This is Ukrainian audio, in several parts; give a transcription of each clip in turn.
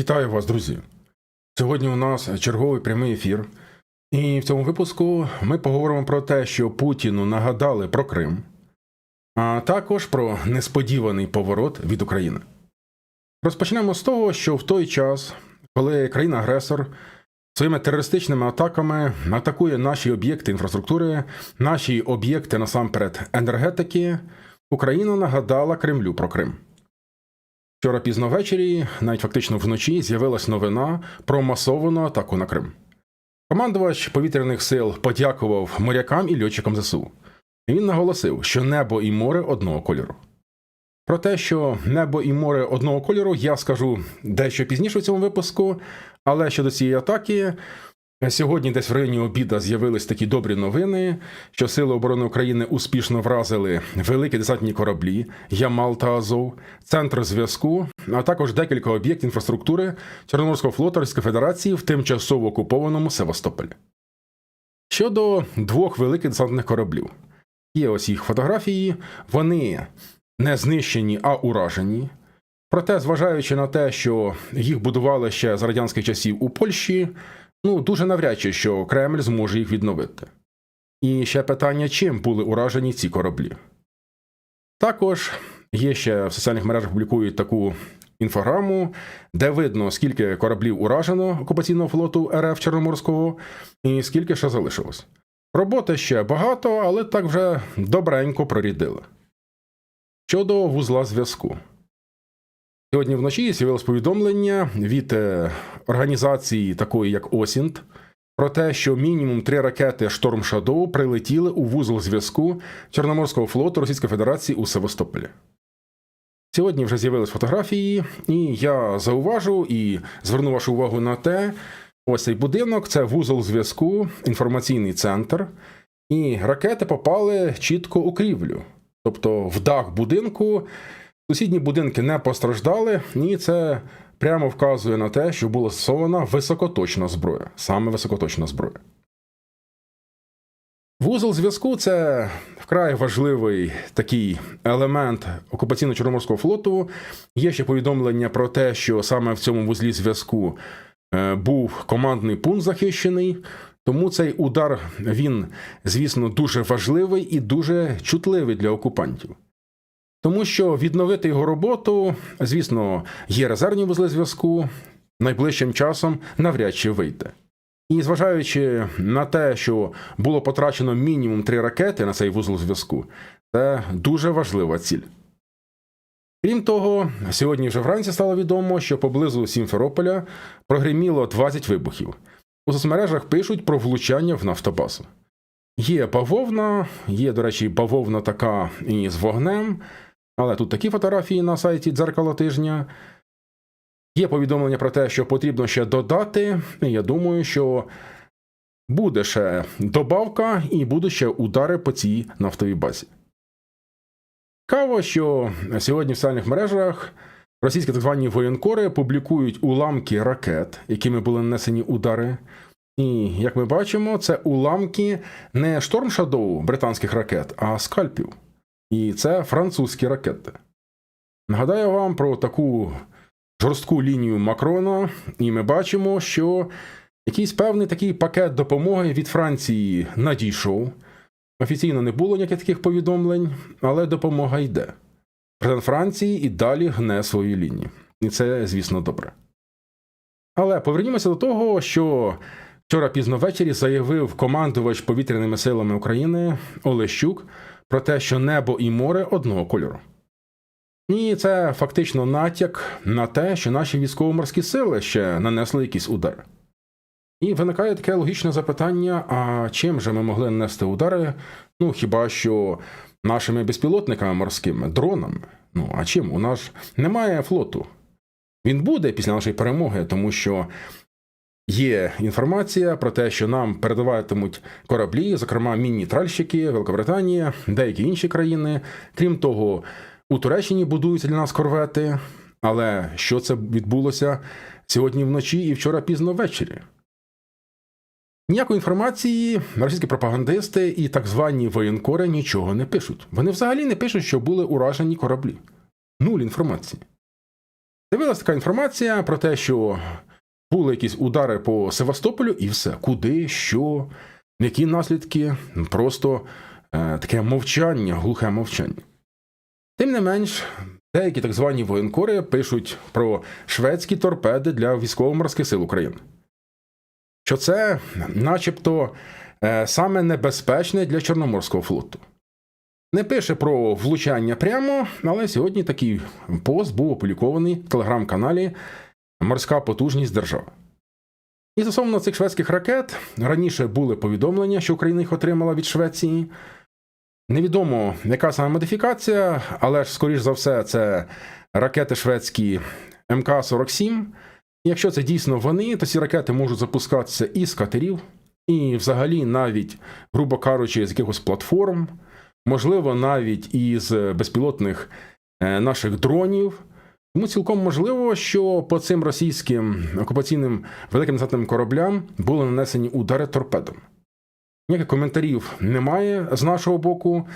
Вітаю вас, друзі! Сьогодні у нас черговий прямий ефір, і в цьому випуску ми поговоримо про те, що Путіну нагадали про Крим, а також про несподіваний поворот від України. Розпочнемо з того, що в той час, коли країна-агресор своїми терористичними атаками атакує наші об'єкти інфраструктури, наші об'єкти насамперед енергетики, Україна нагадала Кремлю про Крим. Вчора пізно ввечері, навіть фактично вночі, з'явилась новина про масовану атаку на Крим. Командувач повітряних сил подякував морякам і льотчикам ЗСУ. Він наголосив, що небо і море одного кольору. Про те, що небо і море одного кольору, я скажу дещо пізніше в цьому випуску, але щодо цієї атаки, Сьогодні, десь в районі обіда, з'явились такі добрі новини, що Сили оборони України успішно вразили великі десантні кораблі Ямал та Азов, центр зв'язку, а також декілька об'єктів інфраструктури Чорноморського флоту Російської Федерації в тимчасово окупованому Севастополі. Щодо двох великих десантних кораблів, є ось їх фотографії, вони не знищені, а уражені. Проте, зважаючи на те, що їх будували ще з радянських часів у Польщі, ну дуже навряд чи що Кремль зможе їх відновити. І ще питання, чим були уражені ці кораблі. Також є ще в соціальних мережах публікують таку інфограму, де видно, скільки кораблів уражено окупаційного флоту РФ Чорноморського і скільки ще залишилось. Роботи ще багато, але так вже добренько прорідили. Щодо вузла зв'язку. Сьогодні вночі з'явилось повідомлення від е, організації такої, як Осінт, про те, що мінімум три ракети Шторм Шадоу прилетіли у вузол зв'язку Чорноморського флоту Російської Федерації у Севастополі. Сьогодні вже з'явились фотографії, і я зауважу і зверну вашу увагу на те, ось цей будинок це вузол зв'язку, інформаційний центр, і ракети попали чітко у крівлю. Тобто в дах будинку Сусідні будинки не постраждали, і це прямо вказує на те, що була застосована високоточна зброя, саме високоточна зброя. Вузол зв'язку це вкрай важливий такий елемент окупаційно-чорноморського флоту. Є ще повідомлення про те, що саме в цьому вузлі зв'язку е, був командний пункт захищений. Тому цей удар він, звісно, дуже важливий і дуже чутливий для окупантів. Тому що відновити його роботу, звісно, є резервні вузли зв'язку, найближчим часом навряд чи вийде. І зважаючи на те, що було потрачено мінімум три ракети на цей вузол зв'язку, це дуже важлива ціль. Крім того, сьогодні вже вранці стало відомо, що поблизу Сімферополя прогреміло 20 вибухів. У соцмережах пишуть про влучання в нафтобазу. Є бавовна, є, до речі, бавовна така і з вогнем. Але тут такі фотографії на сайті дзеркало тижня. Є повідомлення про те, що потрібно ще додати. Я думаю, що буде ще добавка і будуть ще удари по цій нафтовій базі. Цікаво, що сьогодні в соціальних мережах російські так звані воєнкори публікують уламки ракет, якими були нанесені удари. І, як ми бачимо, це уламки не Storm Shadow британських ракет, а скальпів. І це французькі ракети. Нагадаю вам про таку жорстку лінію Макрона, і ми бачимо, що якийсь певний такий пакет допомоги від Франції надійшов. Офіційно не було ніяких таких повідомлень, але допомога йде. Президент Франції і далі гне свою лінію. І це, звісно, добре. Але повернімося до того, що вчора пізно ввечері заявив командувач повітряними силами України Олещук про те, що небо і море одного кольору. І це фактично натяк на те, що наші військово-морські сили ще нанесли якісь удари. І виникає таке логічне запитання: а чим же ми могли нанести удари? Ну хіба що нашими безпілотниками морськими, дронами? Ну а чим? У нас немає флоту. Він буде після нашої перемоги, тому що Є інформація про те, що нам передаватимуть кораблі, зокрема міні-тральщики, Великобританія, деякі інші країни. Крім того, у Туреччині будуються для нас корвети. Але що це відбулося сьогодні вночі і вчора пізно ввечері? Ніякої інформації російські пропагандисти і так звані воєнкори нічого не пишуть. Вони взагалі не пишуть, що були уражені кораблі. Нуль інформації. З'явилася така інформація про те, що були якісь удари по Севастополю, і все. Куди, що, які наслідки, просто е, таке мовчання, глухе мовчання. Тим не менш, деякі так звані воєнкори пишуть про шведські торпеди для військово-морських сил України. Що це, начебто, е, саме небезпечне для Чорноморського флоту. Не пише про влучання прямо, але сьогодні такий пост був опублікований в телеграм-каналі Морська потужність держави. І стосовно цих шведських ракет, раніше були повідомлення, що Україна їх отримала від Швеції. Невідомо, яка саме модифікація, але ж, скоріш за все, це ракети шведські МК-47. Якщо це дійсно вони, то ці ракети можуть запускатися і з катерів, і взагалі навіть, грубо кажучи, з якихось платформ, можливо, навіть із безпілотних е, наших дронів. Тому цілком можливо, що по цим російським окупаційним великим десантним кораблям були нанесені удари торпедом. Ніяких коментарів немає з нашого боку.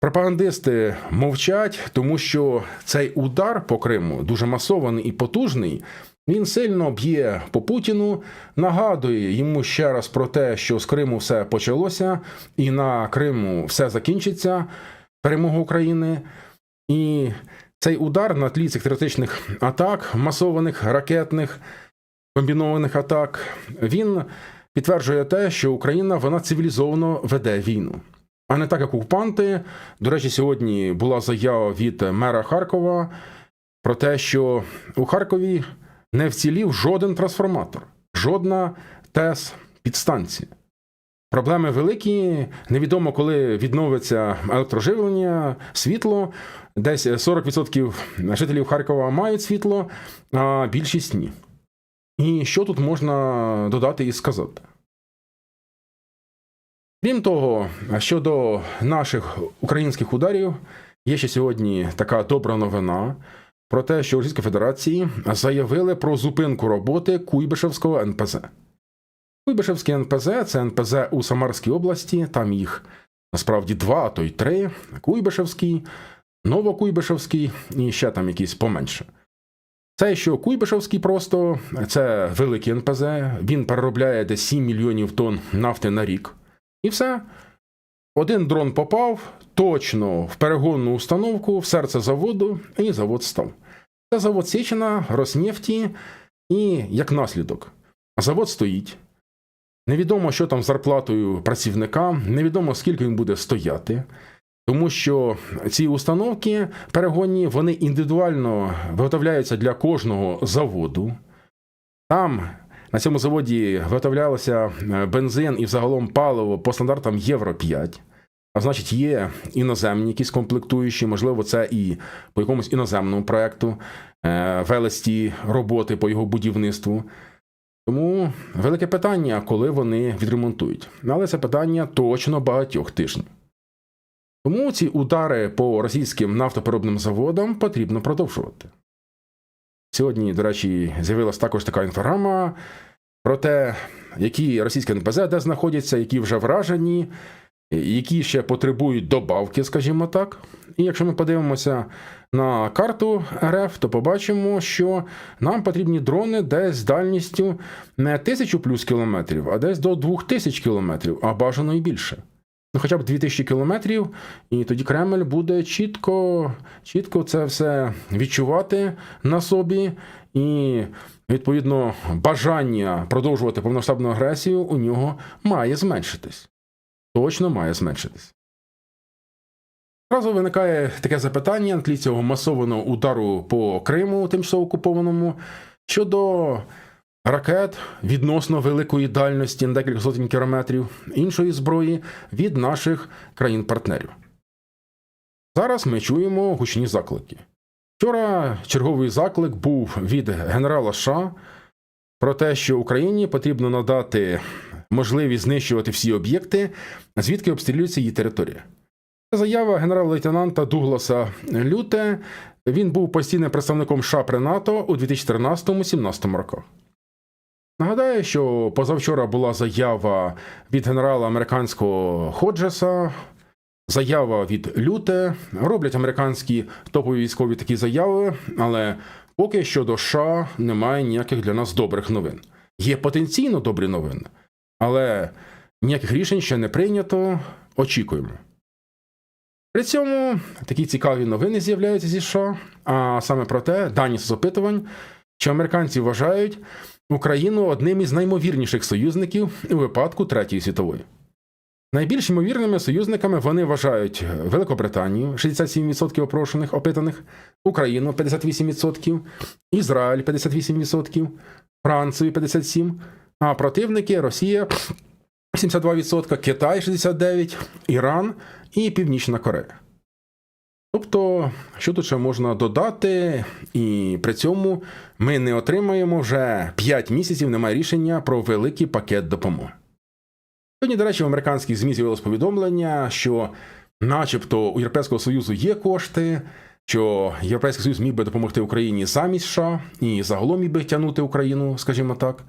Пропагандисти мовчать, тому що цей удар по Криму дуже масований і потужний. Він сильно б'є по Путіну, нагадує йому ще раз про те, що з Криму все почалося, і на Криму все закінчиться, перемога України. І цей удар на тлі цих терористичних атак, масованих ракетних комбінованих атак, він підтверджує те, що Україна вона цивілізовано веде війну. А не так, як окупанти. До речі, сьогодні була заява від мера Харкова про те, що у Харкові не вцілів жоден трансформатор, жодна ТЕС підстанція. Проблеми великі. Невідомо, коли відновиться електроживлення, світло. Десь 40% жителів Харкова мають світло, а більшість ні. І що тут можна додати і сказати? Крім того, щодо наших українських ударів, є ще сьогодні така добра новина про те, що у Російській Федерації заявили про зупинку роботи Куйбишевського НПЗ. Куйбишевський НПЗ це НПЗ у Самарській області, там їх насправді два, а то й три: Куйбишевський, Новокуйбишевський і ще там якісь поменше. Це що Куйбишевський просто це великий НПЗ, він переробляє десь 7 мільйонів тонн нафти на рік. І все. Один дрон попав точно в перегонну установку, в серце заводу, і завод став. Це завод Січина, Роснефті, і як наслідок, завод стоїть. Невідомо, що там з зарплатою працівникам, невідомо, скільки він буде стояти. Тому що ці установки перегонні вони індивідуально виготовляються для кожного заводу. Там на цьому заводі виготовлялося бензин і взагалом паливо по стандартам Євро 5. А значить, є іноземні якісь комплектуючі, можливо, це і по якомусь іноземному проєкту велесті роботи по його будівництву. Тому велике питання, коли вони відремонтують. Але це питання точно багатьох тижнів. Тому ці удари по російським нафтопереробним заводам потрібно продовжувати. Сьогодні, до речі, з'явилася також така інфограма про те, які російські НПЗ де знаходяться, які вже вражені, які ще потребують добавки, скажімо так. І якщо ми подивимося на карту РФ, то побачимо, що нам потрібні дрони десь з дальністю не тисячу плюс кілометрів, а десь до двох тисяч кілометрів, а бажано і більше. Ну, хоча б 2000 кілометрів, і тоді Кремль буде чітко, чітко це все відчувати на собі, і відповідно бажання продовжувати повноштабну агресію у нього має зменшитись. Точно має зменшитись. Зразу виникає таке запитання на тлі цього масованого удару по Криму, тимчасово окупованому, щодо ракет відносно великої дальності на декілька сотень кілометрів, іншої зброї від наших країн-партнерів. Зараз ми чуємо гучні заклики. Вчора черговий заклик був від генерала США про те, що Україні потрібно надати можливість знищувати всі об'єкти, звідки обстрілюється її територія. Заява генерал-лейтенанта Дугласа Люте. Він був постійним представником США при НАТО у 2014-2017 роках. Нагадаю, що позавчора була заява від генерала американського Ходжеса Заява від люте. Роблять американські топові військові такі заяви, але поки що до США немає ніяких для нас добрих новин. Є потенційно добрі новини, але ніяких рішень ще не прийнято. Очікуємо. При цьому такі цікаві новини з'являються зі США, а саме про те, дані з опитувань, що американці вважають Україну одним із наймовірніших союзників у випадку Третьої світової. Найбільш ймовірними союзниками вони вважають Великобританію 67% опрошених опитаних, Україну 58%, Ізраїль 58%, Францію 57%, а противники Росія 72%, Китай 69%, Іран і Північна Корея. Тобто, що тут ще можна додати, і при цьому ми не отримаємо вже 5 місяців, немає рішення про великий пакет допомоги. Сьогодні, до речі, в американських ЗМІ з'явилось повідомлення, що, начебто, у Європейського Союзу є кошти, що Європейський Союз міг би допомогти Україні замість США і загалом міг би тягнути Україну, скажімо так.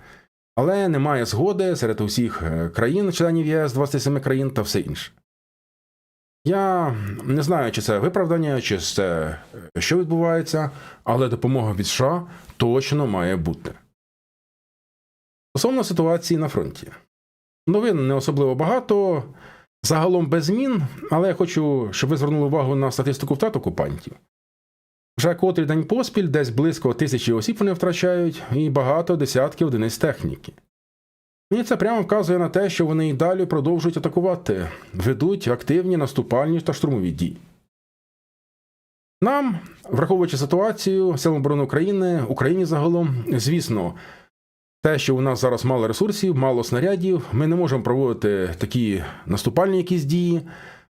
Але немає згоди серед усіх е, країн, членів ЄС, 27 країн та все інше. Я не знаю, чи це виправдання, чи це е, що відбувається, але допомога від США точно має бути. Стосовно ситуації на фронті. Новин не особливо багато, загалом без змін, але я хочу, щоб ви звернули увагу на статистику втрат окупантів. Вже котрий день поспіль, десь близько тисячі осіб вони втрачають, і багато десятків одиниць техніки. І це прямо вказує на те, що вони і далі продовжують атакувати, ведуть активні наступальні та штурмові дії. Нам, враховуючи ситуацію Сил оборони України, Україні загалом, звісно, те, що у нас зараз мало ресурсів, мало снарядів, ми не можемо проводити такі наступальні якісь дії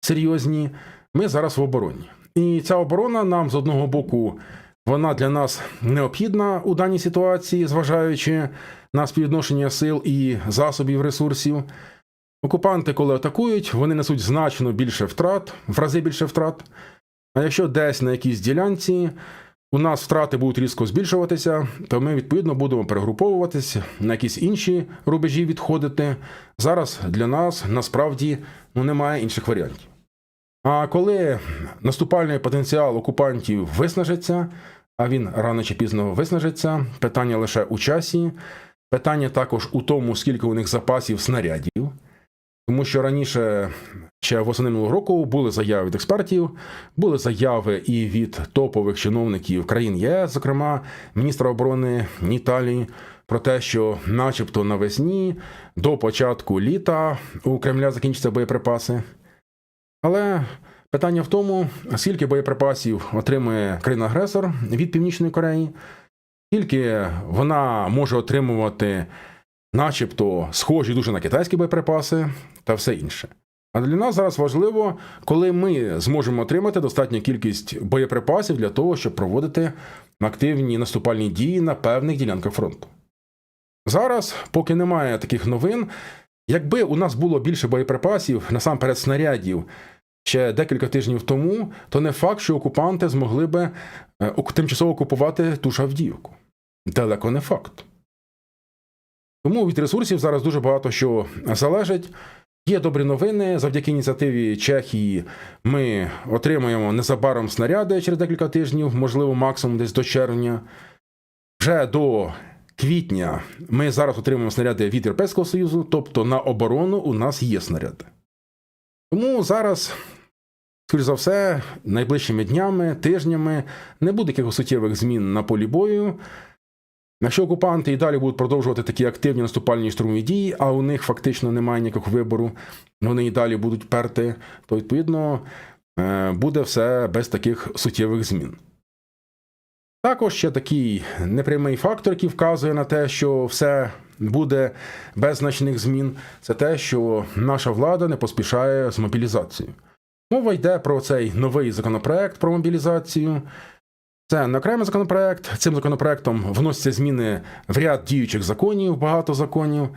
серйозні. Ми зараз в обороні. І ця оборона нам з одного боку, вона для нас необхідна у даній ситуації, зважаючи на співвідношення сил і засобів ресурсів. Окупанти, коли атакують, вони несуть значно більше втрат, в рази більше втрат. А якщо десь на якійсь ділянці у нас втрати будуть різко збільшуватися, то ми відповідно будемо перегруповуватися на якісь інші рубежі відходити. Зараз для нас насправді ну, немає інших варіантів. А коли наступальний потенціал окупантів виснажиться, а він рано чи пізно виснажиться, питання лише у часі, питання також у тому, скільки у них запасів снарядів. Тому що раніше, ще восени минулого року, були заяви від експертів, були заяви і від топових чиновників країн ЄС, зокрема міністра оборони Італії, про те, що, начебто, навесні до початку літа у Кремля закінчаться боєприпаси. Але питання в тому, скільки боєприпасів отримує країна-агресор від Північної Кореї, скільки вона може отримувати, начебто, схожі дуже на китайські боєприпаси та все інше. А для нас зараз важливо, коли ми зможемо отримати достатню кількість боєприпасів для того, щоб проводити активні наступальні дії на певних ділянках фронту. Зараз, поки немає таких новин, якби у нас було більше боєприпасів, насамперед снарядів, ще декілька тижнів тому, то не факт, що окупанти змогли би е, тимчасово окупувати ту ж Авдіївку. Далеко не факт. Тому від ресурсів зараз дуже багато що залежить. Є добрі новини. Завдяки ініціативі Чехії ми отримаємо незабаром снаряди через декілька тижнів, можливо, максимум десь до червня. Вже до квітня ми зараз отримуємо снаряди від Європейського Союзу, тобто на оборону у нас є снаряди. Тому зараз, скоріш за все, найближчими днями, тижнями не буде якихось суттєвих змін на полі бою. Якщо окупанти і далі будуть продовжувати такі активні наступальні штурмові дії, а у них фактично немає ніякого вибору, вони і далі будуть перти, то відповідно е, буде все без таких суттєвих змін. Також ще такий непрямий фактор, який вказує на те, що все буде без значних змін, це те, що наша влада не поспішає з мобілізацією. Мова йде про цей новий законопроект про мобілізацію. Це не окремий законопроект. Цим законопроектом вносяться зміни в ряд діючих законів, багато законів.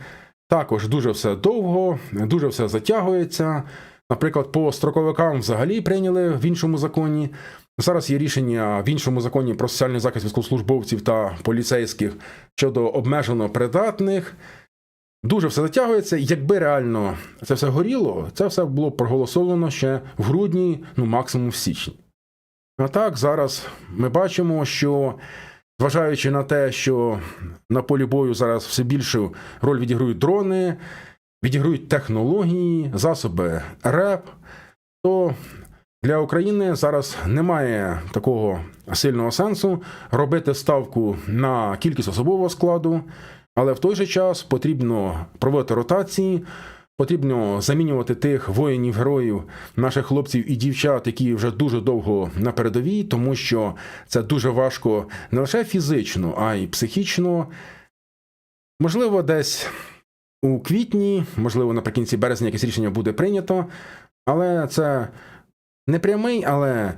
Також дуже все довго, дуже все затягується. Наприклад, по строковикам взагалі прийняли в іншому законі. Зараз є рішення в іншому законі про соціальний захист військовослужбовців та поліцейських щодо обмежено придатних. дуже все затягується. Якби реально це все горіло, це все було проголосовано ще в грудні, ну максимум в січні. А так, зараз ми бачимо, що зважаючи на те, що на полі бою зараз все більшу роль відіграють дрони, відіграють технології, засоби РЕП, то для України зараз немає такого сильного сенсу робити ставку на кількість особового складу, але в той же час потрібно проводити ротації. Потрібно замінювати тих воїнів, героїв, наших хлопців і дівчат, які вже дуже довго на передовій, тому що це дуже важко не лише фізично, а й психічно. Можливо, десь у квітні, можливо, наприкінці березня якесь рішення буде прийнято, але це не прямий, але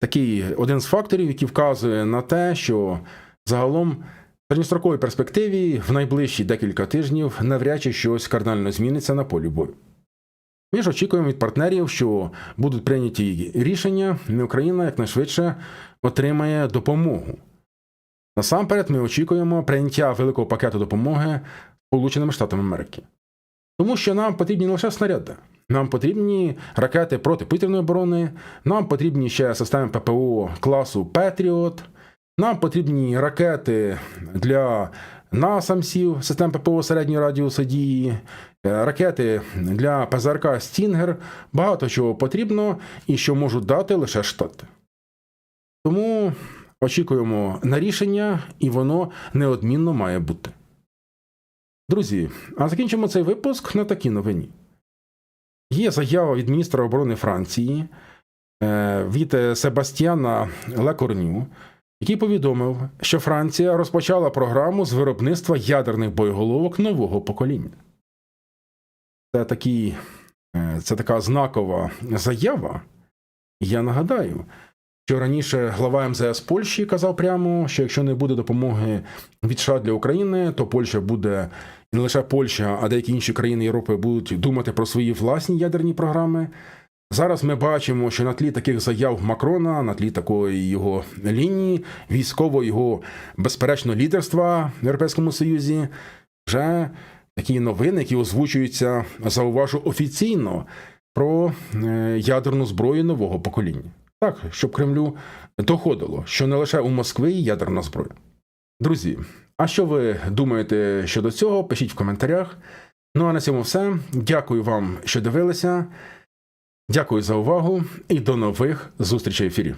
такий один з факторів, який вказує на те, що загалом середньостроковій перспективі в найближчі декілька тижнів навряд чи щось кардинально зміниться на полі бою. Ми ж очікуємо від партнерів, що будуть прийняті рішення, і Україна якнайшвидше отримає допомогу. Насамперед, ми очікуємо прийняття великого пакету допомоги Сполученими Штатами Америки. Тому що нам потрібні не лише снаряди, нам потрібні ракети протиповітряної оборони, нам потрібні ще системи ППО класу Петріот, нам потрібні ракети для насамсів, систем ППО середньої радіусу дії, е, ракети для ПЗРК Стінгер, багато чого потрібно і що можуть дати лише Штати. Тому очікуємо на рішення, і воно неодмінно має бути. Друзі, а закінчимо цей випуск на такій новині. Є заява від міністра оборони Франції е, від е, Себастьяна Лекорню, який повідомив, що Франція розпочала програму з виробництва ядерних боєголовок нового покоління. Це, такий, е, це така знакова заява. Я нагадаю, що раніше глава МЗС Польщі казав прямо, що якщо не буде допомоги від США для України, то Польща буде не лише Польща, а деякі інші країни Європи будуть думати про свої власні ядерні програми. Зараз ми бачимо, що на тлі таких заяв Макрона, на тлі такої його лінії, військового його безперечно лідерства в Європейському Союзі, вже такі новини, які озвучуються, зауважу офіційно про е, ядерну зброю нового покоління. Так, щоб Кремлю доходило, що не лише у Москві ядерна зброя. Друзі, а що ви думаєте щодо цього? Пишіть в коментарях. Ну а на цьому все. Дякую вам, що дивилися. Дякую за увагу і до нових зустрічей в ефірі.